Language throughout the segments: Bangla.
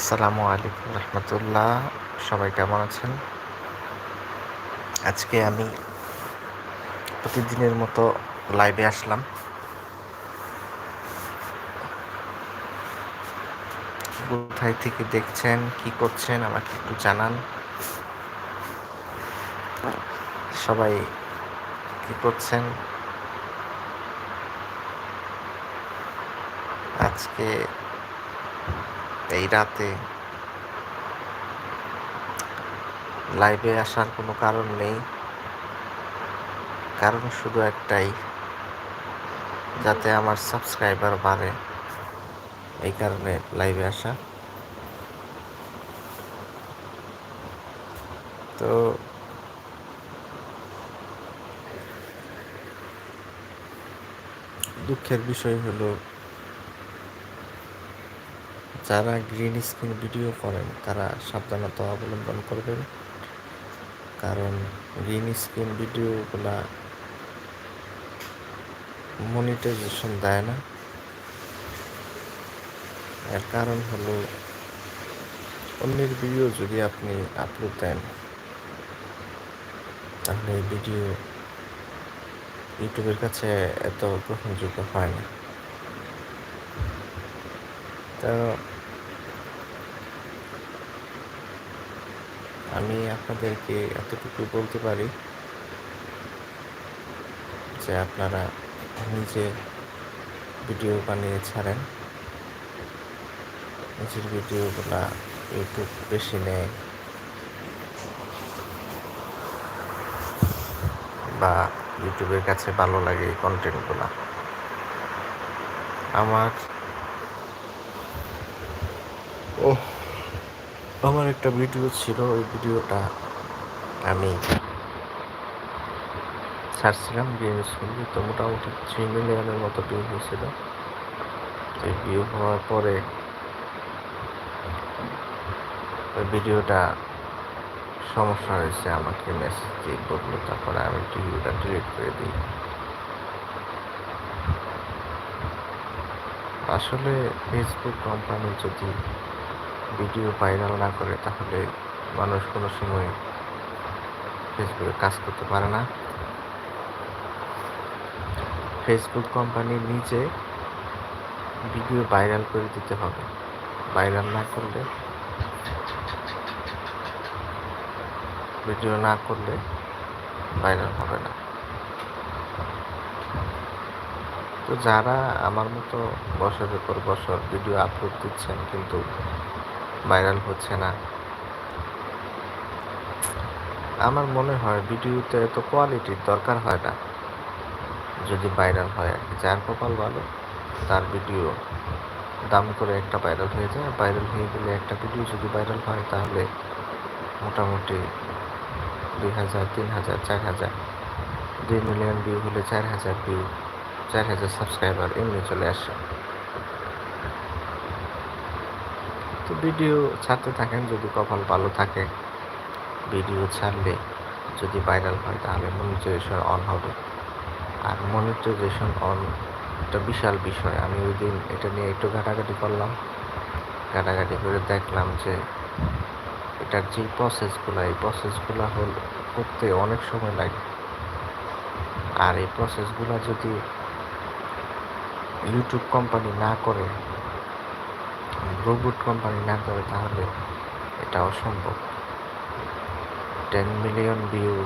আসসালামু আলাইকুম রহমতুল্লাহ। সবাই কেমন আছেন? আজকে আমি প্রতিদিনের মতো লাইভে আসলাম। কোথায় থেকে দেখছেন, কি করছেন, আমাকে একটু জানান। সবাই কি করছেন? আজকে এই রাতে লাইভে আসার কোনো কারণ নেই। কারণ শুধু একটাই, যাতে আমার সাবস্ক্রাইবার বাড়ে। এই কারণে লাইভে আসা। তো দুঃখের বিষয় হলো যারা গ্রিন স্ক্রিন ভিডিও করেন, তারা সাবধানতা অবলম্বন করবেন। কারণ গ্রিন স্ক্রিন ভিডিওগুলা মনিটাইজেশন দেয় না। এর কারণ হলো, অন্যের ভিডিও যদি আপনি আপলোড দেন, তাহলে ভিডিও ইউটিউবের কাছে এত গ্রহণযোগ্য হয় না। তো আমি আপনাদেরকে এতটুকু বলতে পারি যে আপনারা নিজে ভিডিও বানিয়ে ছাড়েন। নিজের ভিডিওগুলা ইউটিউব বেশি নেয়। বা ইউটিউবের কাছে ভালো লাগে এই কন্টেন্টগুলা আমার ও আমার একটা ভিডিও ছিল, ওই ভিডিওটা আমি ছাড়ছিলাম ভিউজ মিলিয়ে তো মোটামুটি থ্রি মিলিয়নের মতো ভিউ হয়েছিল। এই ভিউ হওয়ার পরে ওই ভিডিওটা সমস্যা হয়েছে, আমাকে মেসেজ দিয়ে বলল, তারপরে আমি ভিডিওটা ডিলিট করে দিই। আসলে ফেসবুক কোম্পানি যদি ভিডিও ভাইরাল না করে তাহলে মানুষ কোনো সময় ফেসবুকে কাজ করতে পারে না। ফেসবুক কোম্পানি নিজে ভিডিও ভাইরাল করে দিতে হবে। ভাইরাল না করলে ভিডিও না করলে ভাইরাল হবে না। তো যারা আমার মতো বছরের পর বছর ভিডিও আপলোড দিচ্ছেন কিন্তু ভাইরাল হচ্ছে না। আমার মনে হয় ভিডিওতে এত কোয়ালিটির দরকার হয় না। যদি ভাইরাল হয় আর কি। যার কপাল ভালো, তার ভিডিও দাম করে একটা ভাইরাল হয়ে যায়। ভাইরাল হয়ে গেলে একটা ভিডিও যদি ভাইরাল হয়, তাহলে মোটামুটি দুই হাজার, তিন হাজার, চার হাজার, দুই মিলিয়ন ভিউ হলে চার হাজার ভিউ চার হাজার সাবস্ক্রাইবার এমনি চলে আসে তো ভিডিও ছাড়তে থাকেন, যদি কপাল ভালো থাকে, ভিডিও ছাড়লে যদি ভাইরাল হয়, তাহলে মনিটাইজেশন অন হবে। আর মনিটাইজেশন অন একটা বিশাল বিষয়। আমি ওই দিন এটা নিয়ে একটু ঘাটাঘাটি করলাম। ঘাটাঘাটি করে দেখলাম যে এটার যে প্রসেসগুলো এই প্রসেসগুলো হল, করতে অনেক সময় লাগে। আর এই প্রসেসগুলো যদি ইউটিউব কোম্পানি না করে রোবট কোম্পানি না করে তাহলে এটা অসম্ভব টেন মিলিয়ন ভিউ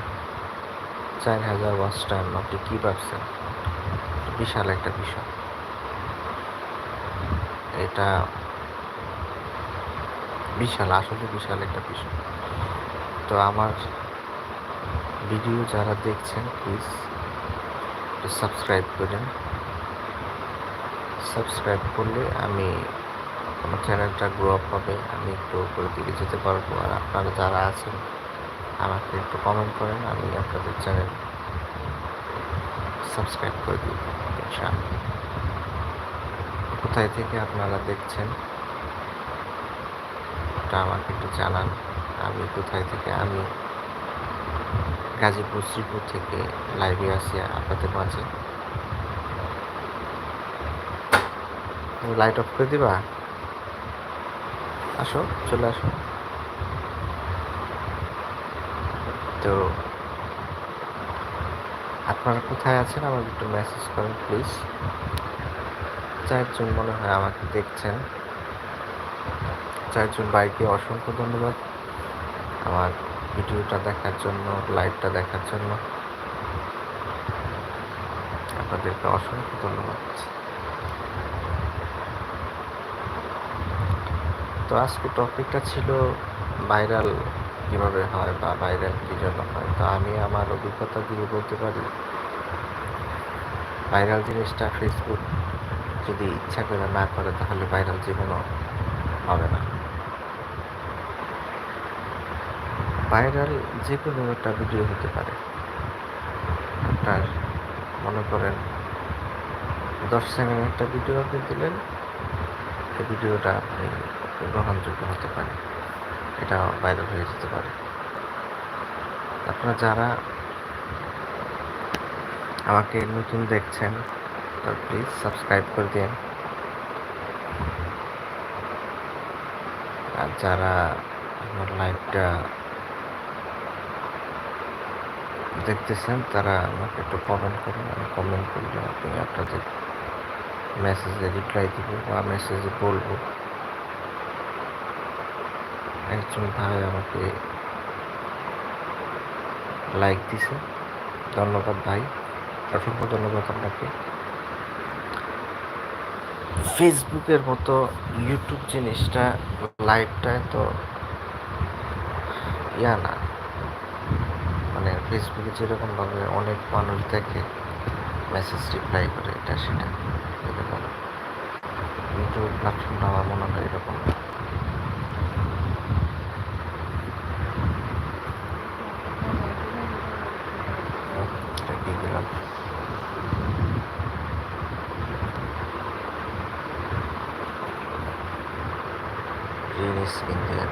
চার হাজার ওয়াচ টাইম আপনি কী ভাবছেন? বিশাল একটা বিষয়। এটা বিশাল, আসলে বিশাল একটা বিষয়। তো আমার ভিডিও যারা দেখছেন প্লিজ সাবস্ক্রাইব করেন। সাবস্ক্রাইব করলে আমি আমার চ্যানেলটা গ্রো আপ হবে, আমি একটু উপরের দিকে যেতে পারব। আর আপনারা যারা আছেন, আমাকে একটু কমেন্ট করেন, আমি আপনাদের চ্যানেল সাবস্ক্রাইব করে দিব কোথায় থেকে আপনারা দেখছেন ওটা আমাকে একটু জানান। আমি কোথায় থেকে, আমি গাজীপুর, শ্রীপুর থেকে লাইভে আসি আপনাদের মাঝে। লাইট অফ করে দিবা? আসো, চলে আসো। তো, আপনারা কোথায় আছেন? আমাকে একটু মেসেজ করেন প্লিজ চারজন মনে হয় আমাকে দেখছেন। চারজন বাইকে অসংখ্য ধন্যবাদ। আমার ভিডিওটা দেখার জন্য লাইভটা দেখার জন্য। আপনাদেরকে অসংখ্য ধন্যবাদ। তো আজকে টপিকটা ছিল ভাইরাল কীভাবে হয় বা ভাইরাল কী জন্য হয়? তো আমি আমার অভিজ্ঞতা দিয়ে বলতে পারি ভাইরাল জিনিসটা ফেসবুক যদি ইচ্ছা করে না করে, তাহলে ভাইরাল জীবনও হবে না। ভাইরাল যে কোনো একটা ভিডিও হতে পারে। আপনার মনে করেন দশ সেকেন্ডের একটা ভিডিও আপনি দিলেন এই ভিডিওটা আপনি গ্রহণযোগ্য হতে পারে। এটা ভাইরাল হয়ে যেতে পারে। আপনারা যারা আমাকে নতুন দেখছেন, তো প্লিজ সাবস্ক্রাইব করে দিন। আর যারা আমার লাইভটা দেখতেছেন, তারা আমাকে একটু কমেন্ট করুন, আমি কমেন্ট করলে আপনি আপনাদের মেসেজে রিপ্লাই দিব বা মেসেজে বলব। একজন ভাই আমাকে লাইক দিছে। ধন্যবাদ ভাই। অসংখ্য ধন্যবাদ আপনাকে। ফেসবুকের মতো ইউটিউব জিনিসটা লাইভটায় তো ইয়া না। মানে ফেসবুকে যেরকমভাবে অনেক মানুষ দেখে মেসেজ রিপ্লাই করে, এটা সেটা। ইউটিউব প্ল্যাটফর্মটা আমার মনে হয় এরকম না এটা কি দিলাম স্ক্রিন দিয়ে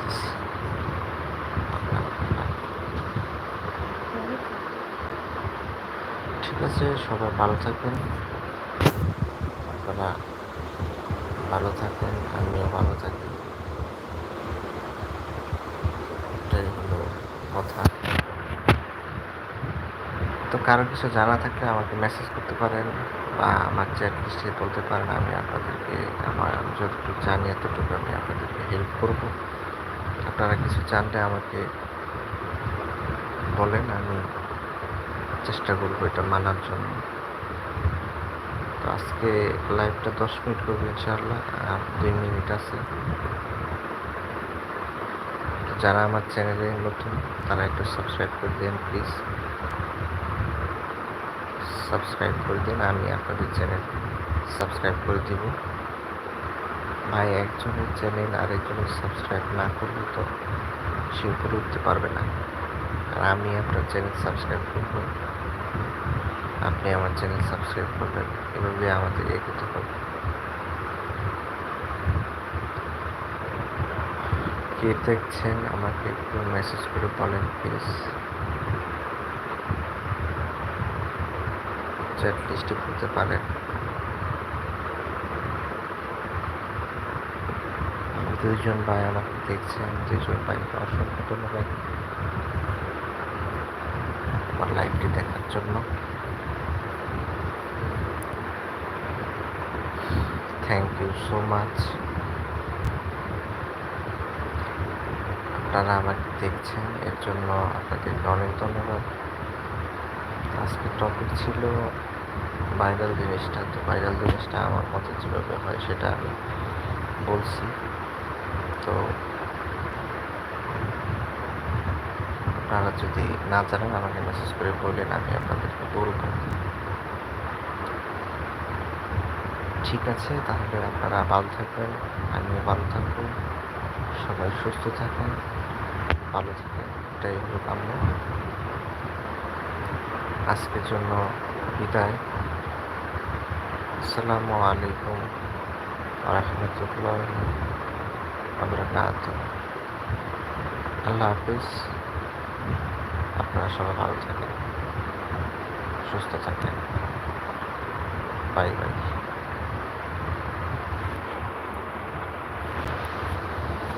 ঠিক আছে, সবাই ভালো থাকবেন। আপনারা ভালো থাকবেন, আমিও ভালো থাকি হলো কথা। তো কারও কিছু জানা থাকলে আমাকে মেসেজ করতে পারেন বা আমার চ্যাট লিস্টে বলতে পারেন। আমি আপনাদেরকে আমার আমি যতটুকু জানি, এতটুকু আমি আপনাদেরকে হেল্প করব। আপনারা কিছু জানলে আমাকে বলেন, আমি চেষ্টা করব এটা মানার জন্য। তো আজকে লাইভটা দশ মিনিট করব ইনশাআল্লাহ, আর দুই মিনিট আছে। যারা আমার চ্যানেলে নতুন, তারা একটু সাবস্ক্রাইব করে দিন প্লিজ সাবস্ক্রাইব করে দিন, আমি আপনাদের চ্যানেল সাবস্ক্রাইব করে দিব। ভাই, একজনের চ্যানেল আরেকজনের সাবস্ক্রাইব না করলে তো সে উপরে উঠতে পারবে না। আর আমি আপনার চ্যানেল সাবস্ক্রাইব করব। আপনি আমার চ্যানেল সাবস্ক্রাইব করবেন, এভাবে আমাদের এগোতে হবে। কে দেখছেন, আমাকে একটু মেসেজ করে বলেন প্লিজ চ্যাট লিস্টে করতে পারেন। দুইজন ভাই আমাকে দেখছেন, দুইজন ভাইকে অসংখ্য ধন্যবাদ আমার লাইভটি দেখার জন্য। থ্যাংক ইউ সো মাচ আপনারা আমাকে দেখছেন, এর জন্য আপনাদেরকে অনেক ধন্যবাদ। আজকে টপিক ছিল ভাইরাল জিনিসটা তো ভাইরাল জিনিসটা আমার মতে যেভাবে হয় সেটা আমি বলছি। তো আপনারা যদি না জানেন, আমাকে মেসেজ করে বললেন, আমি আপনাদেরকে বলব। ঠিক আছে, তাহলে আপনারা ভালো থাকবেন, আমিও ভালো থাকব। সবাই সুস্থ থাকেন, ভালো থাকেন, এটাই হলো কাম্য। আজকের জন্য বিদায়। আসসালামু আলাইকুম রহমতুল্লাহ। আবরাকাত আল্লাহ হাফিজ আপনারা সবাই ভালো থাকেন সুস্থ থাকেন বাই বাই